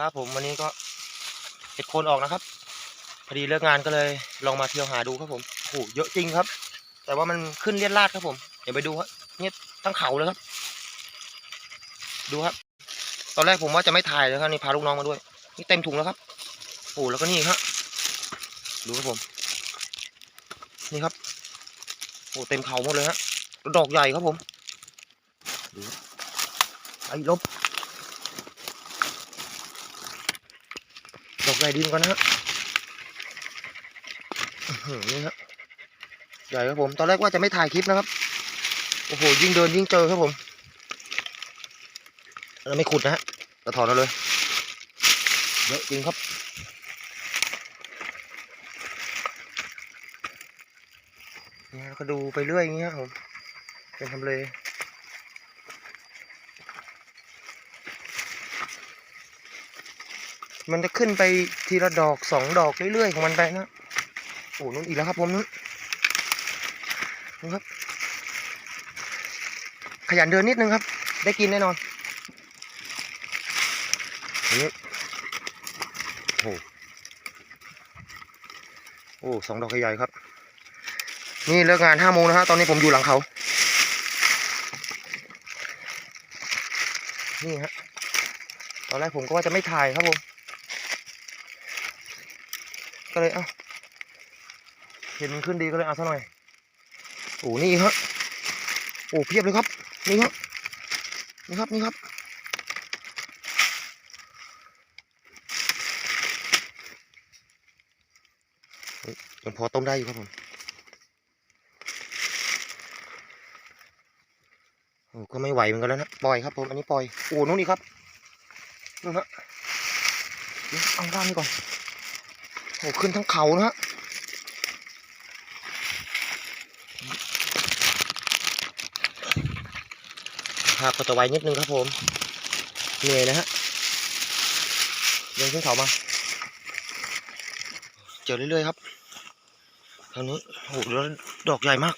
ครับผมวันนี้ก็เห็ดโคนออกนะครับ พอดีเลิกงานก็เลยลองมาเที่ยวหาดูครับผมโอ้โหเยอะจริงครับ แต่ว่ามันขึ้นเลียดลาดครับผม เดี๋ยวไปดูครับเนี่ยทั้งเขาเลยครับ ดูครับ ตอนแรกผมว่าจะไม่ถ่ายเลยครับนี่พาลูกน้องมาด้วย นี่เต็มถุงแล้วครับโอ้โหแล้วก็นี่ครับดูครับผม นี่ครับโอ้เต็มเขาหมดเลยฮะดอกใหญ่ครับผมดูไอ้ลบ ใหญ่ดีเหมือนกันนะฮะนี่ฮะใหญ่ครับผม ตอนแรกว่าจะไม่ถ่ายคลิปนะครับ โอ้โห ยิ่งเดินยิ่งเจอครับผม เราไม่ขุดนะฮะเราถอนเอาเลย เยอะจริงครับเนี่ยก็ดูไปเรื่อยอย่างเงี้ยครับผม เป็นทำเล มันจะขึ้นไปทีละดอกสองดอกเรื่อยๆของมันไปนะโอ้นู่นอีกแล้วครับผมนู้นนู่นครับ ขยันเดินนิดนึงครับ ได้กินแน่นอนนี่โอ้โหโอ้สองดอกใหญ่ๆครับ นี่เลิกงานห้าโมงนะฮะตอนนี้ผมอยู่หลังเขา นี่ฮะตอนแรกผมก็ว่าจะไม่ถ่ายครับผม ก็เลยเอ้าเห็นมันขึ้นดีก็เลยเอาซะหน่อยโอ้นี่ฮะโอ้เพียบเลยครับนี่ครับนี่ครับนี่ครับยังพอต้มได้อยู่ครับผมโอ้ก็ไม่ไหวเหมือนกันแล้วนะปล่อยครับผมอันนี้ปล่อยโอ้นู่นนี่ครับนู่นฮะเอาด้านนี้ก่อน โอ้ขึ้นทั้งเขานะฮะภาพก็จะไวนิดนึงครับผม เหนื่อยนะฮะเดินขึ้นเขามา เจอเรื่อยๆครับทางนี้โอ้โหแล้วดอกใหญ่มาก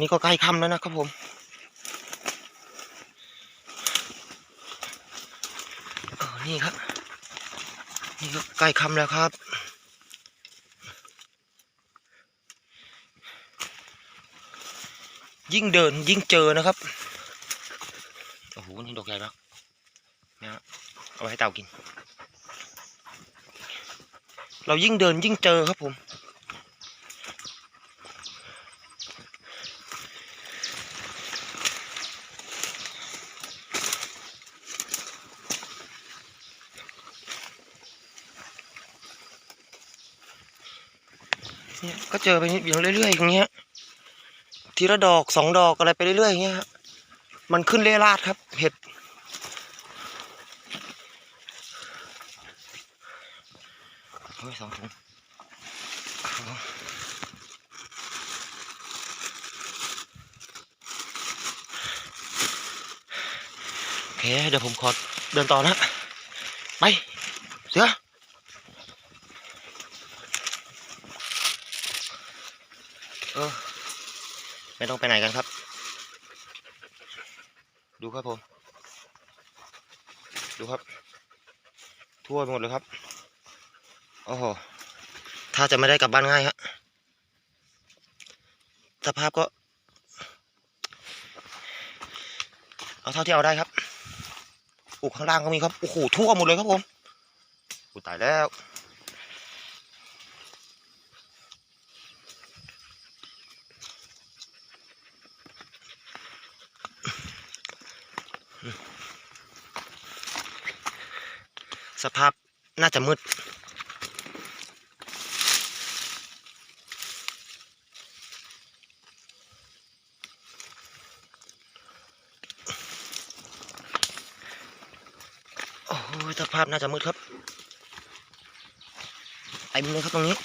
นี่ก็ใกล้ค่ำแล้วนะครับผมนี่ครับ ใกล้ค่ำแล้วครับ ยิ่งเดินยิ่งเจอนะครับ โอ้โห นี่ดอกใหญ่มากนะฮะเอาไว้ให้เต่ากิน เรายิ่งเดินยิ่งเจอครับผม เนี่ยก็เจอไปอย่างเรื่อยๆอย่างเงี้ยทีละดอกสองดอกอะไรไปเรื่อยๆอย่างเงี้ยมันขึ้นเรื่อยราดครับ เห็ดเฮ้ยสองถุงโอเคเดี๋ยวผมขอเดินต่อนะ ไป เสือ ไม่ต้องไปไหนกันครับ ดูครับผม ดูครับ ทั่วไปหมดเลยครับ โอ้โห ถ้าจะไม่ได้กลับบ้านง่ายฮะสภาพก็ เอาเท่าที่เอาได้ครับอูข้างล่างก็มีครับ โอ้โห ทั่วหมดเลยครับผมอูตายแล้ว สภาพน่าจะมืด โอ้โหสภาพน่าจะมืดครับเต็มเลยครับตรงนี้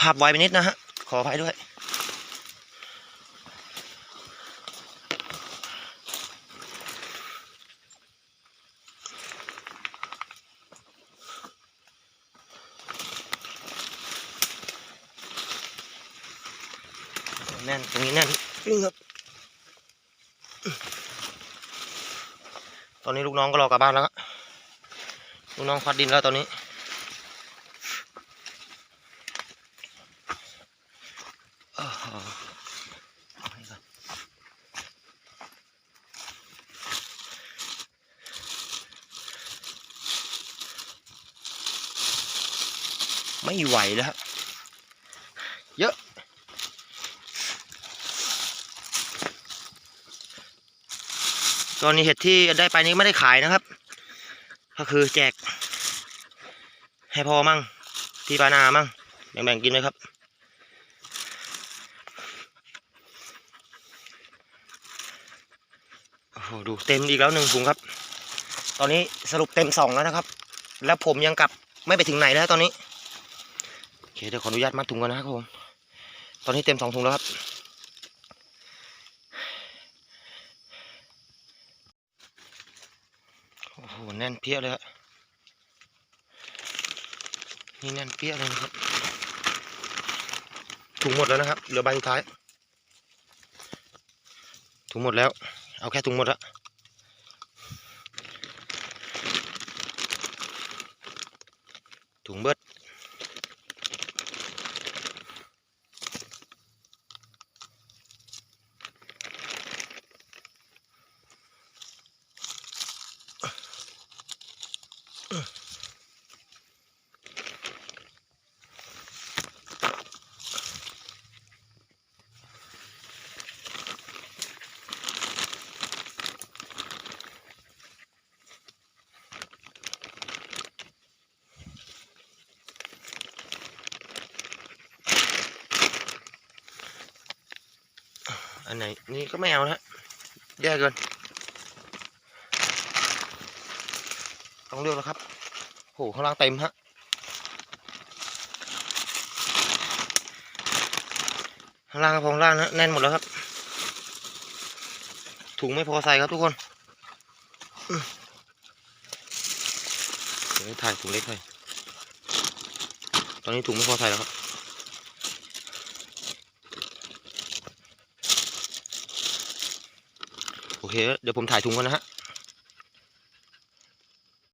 ภาพไวไปนิดนะฮะ ขออภัยด้วย แน่น ตรงนี้แน่นจริงครับ ตอนนี้ลูกน้องก็รอกลับบ้านแล้วลูกน้องควัดดินแล้วตอนนี้ ไม่ไหวแล้วครับเยอะตอนนี้เห็ดที่ได้ไปนี้ไม่ได้ขายนะครับ ก็คือแจกให้พอมั่งพี่ปานามั่งแบ่งๆกินเลยครับ โอ้โห ดูเต็มอีกแล้วหนึ่งถุงครับ ตอนนี้สรุปเต็มสองแล้วนะครับ แล้วผมยังกลับไม่ไปถึงไหนแล้วตอนนี้โอเคเดี๋ยวขออนุญาตมัดถุงก่อนนะครับผมตอนนี้เต็มสองถุงแล้วครับ โอ้โหแน่นเปี้ยเลยฮะนี่แน่นเปี้ยเลยนะครับ ถุงหมดแล้วนะครับ เหลือใบสุดท้าย ถุงหมดแล้ว เอาแค่ถุงหมดละถุงเบิด อันไหนนี่ก็ไม่เอานะฮะแย่เกินต้องเลือกแล้วครับโหข้างล่างเต็มฮะข้างล่างครับข้างล่างนะแน่นหมดแล้วครับ ถุงไม่พอใส่ครับทุกคนเดี๋ยวถ่ายถุงเล็กหน่อยตอนนี้ถุงไม่พอใส่แล้วครับ โอ เคเดี๋ยวผมถ่ายถุงก่อนนะฮะ